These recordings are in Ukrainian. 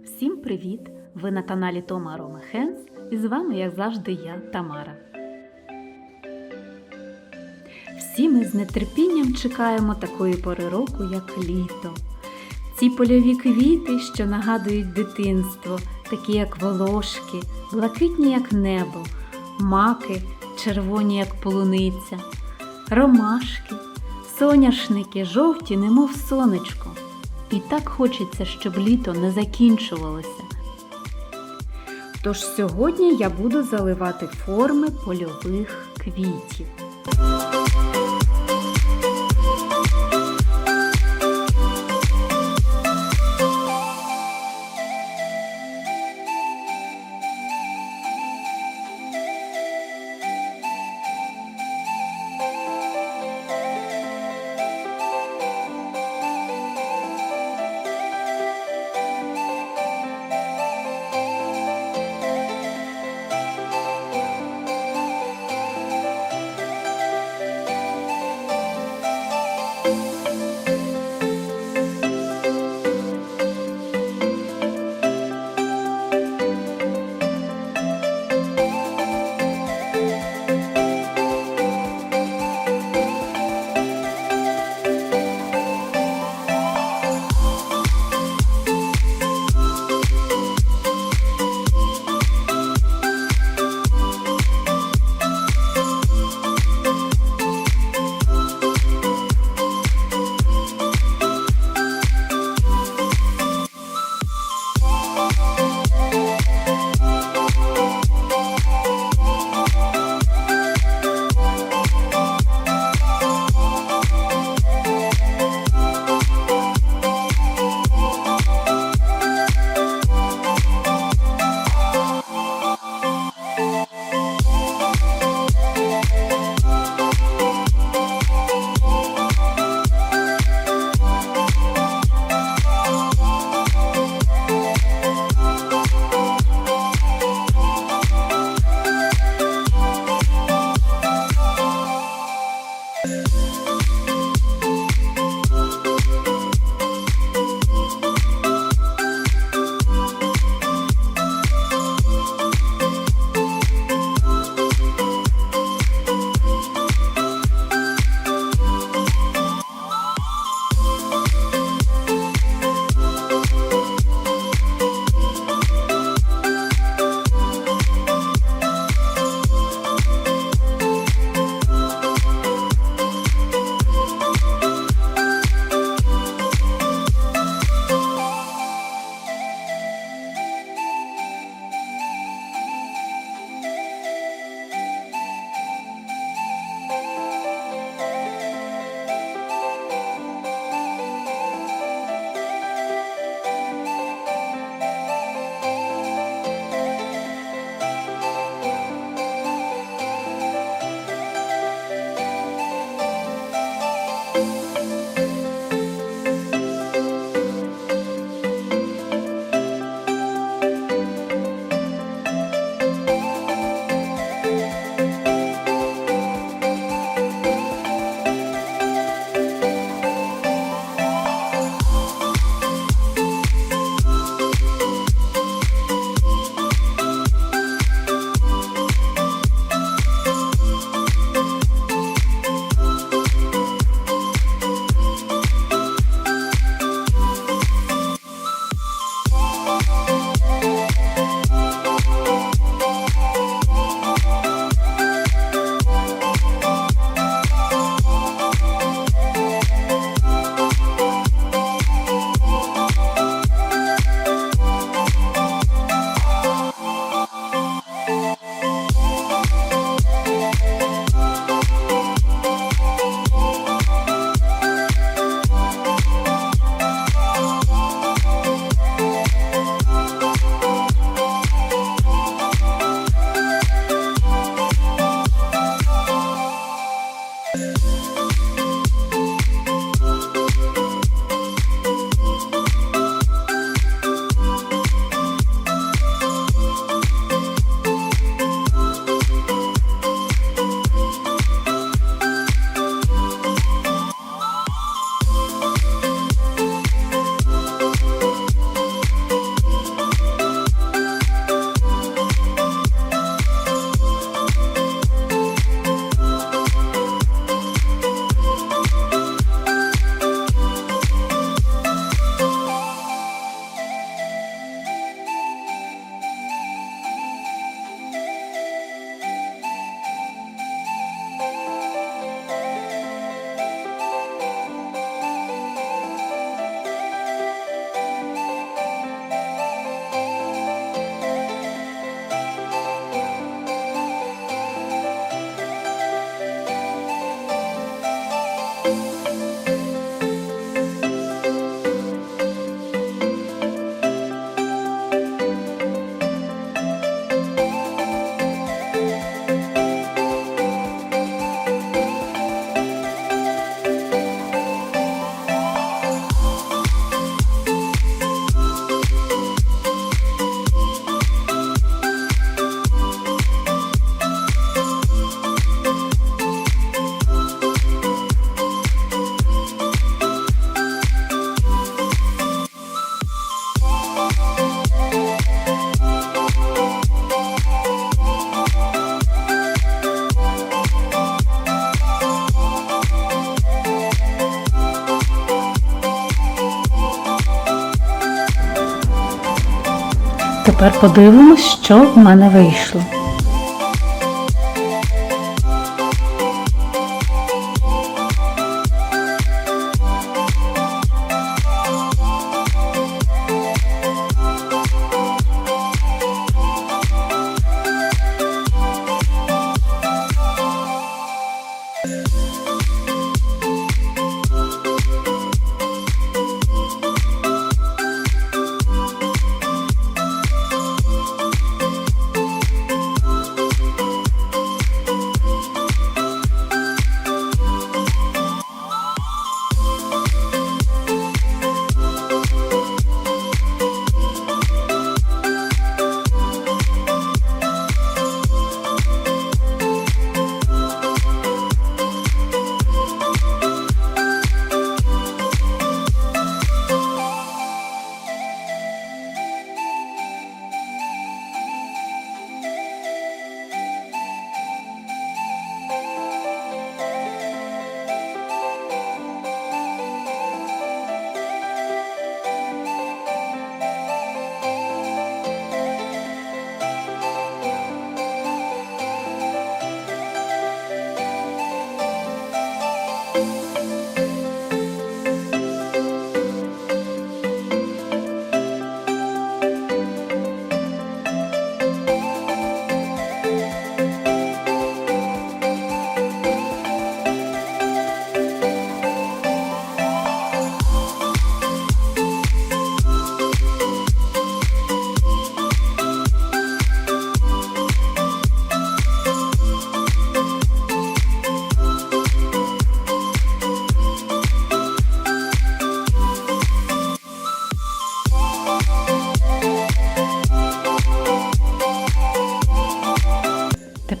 Всім привіт! Ви на каналі Тома Хенс і з вами, як завжди, я, Тамара. Всі ми з нетерпінням чекаємо такої пори року, як літо. Ці польові квіти, що нагадують дитинство, такі як волошки, блакитні, як небо, маки, червоні, як полуниця, ромашки, соняшники, жовті, немов сонечко. І так хочеться, щоб літо не закінчувалося. Тож сьогодні я буду заливати форми польових квітів. Тепер подивимось, що в мене вийшло.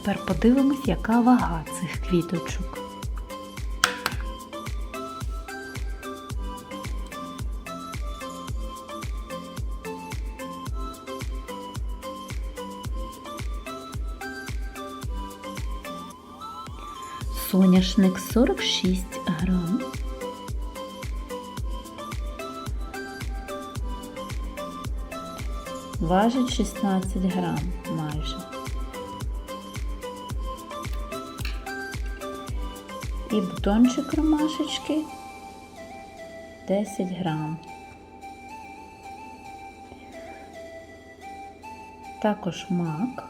Тепер подивимось, яка вага цих квіточок. Соняшник 46 грам. Важить 16 грам майже. І бутончик ромашечки 10 грам. Також мак.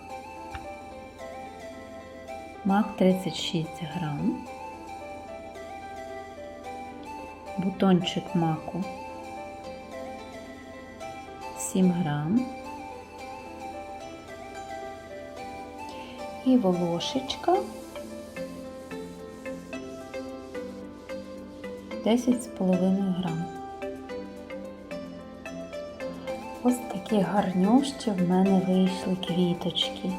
Мак 36 грам. Бутончик маку 7 грам. І волошечка 10,5 грам. Ось такі гарнющі в мене вийшли квіточки.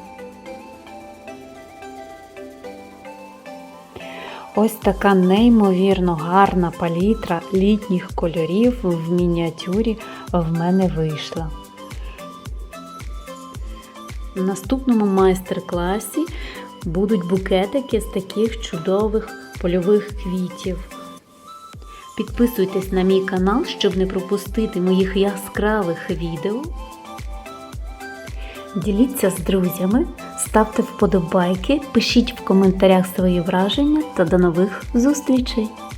Ось така неймовірно гарна палітра літніх кольорів в мініатюрі в мене вийшла. В наступному майстер-класі будуть букетики з таких чудових польових квітів. Підписуйтесь на мій канал, щоб не пропустити моїх яскравих відео. Діліться з друзями, ставте вподобайки, пишіть в коментарях свої враження та до нових зустрічей!